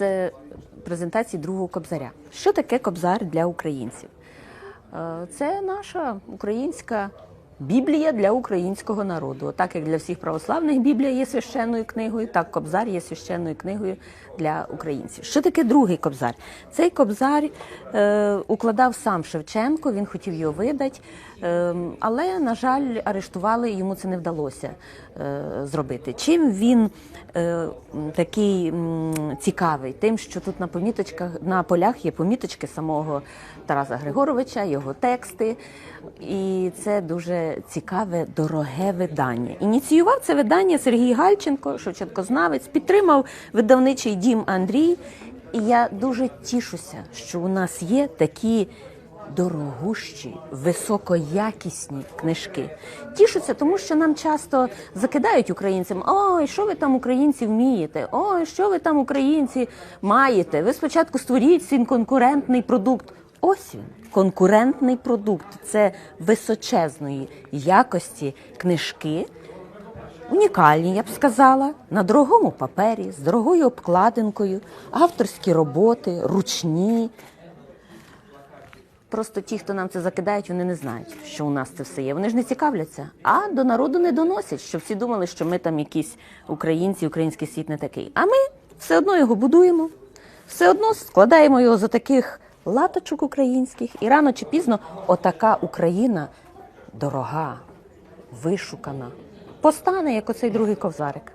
Це презентації другого кобзаря. Що таке кобзар для українців? Е, Це наша українська Біблія для українського народу. Так як для всіх православних Біблія є священною книгою, так кобзар є священною книгою для українців. Що таке другий кобзар? Цей кобзар е, укладав сам Шевченко, він хотів його видати, е, але, на жаль, арештували, йому це не вдалося е, зробити. Чим він е, такий м, цікавий? Тим, що тут на поміточках на полях є поміточки самого Тараса Григоровича, його тексти. І це дуже цікаве, дороге видання. Ініціював це видання Сергій Гальченко, Шевченкознавець, підтримав видавничий дім Андрій. І я дуже тішуся, що у нас є такі дорогущі, високоякісні книжки. Тішуся, тому що нам часто закидають українцям: ой, що ви там українці вмієте? Ой, що ви там українці маєте? Ви спочатку створіть свій конкурентний продукт. Ось він, конкурентний продукт. Це височезної якості книжки. Унікальні, я б сказала, на дорогому папері, з дорогою обкладинкою, авторські роботи, ручні. Просто ті, хто нам це закидають, вони не знають, що у нас це все є. Вони ж не цікавляться, а до народу не доносять, щоб всі думали, що ми там якісь українці, український світ не такий. А ми все одно його будуємо, все одно складаємо його за таких латочок українських, і рано чи пізно отака Україна дорога, вишукана, постане як оцей другий ковзарик.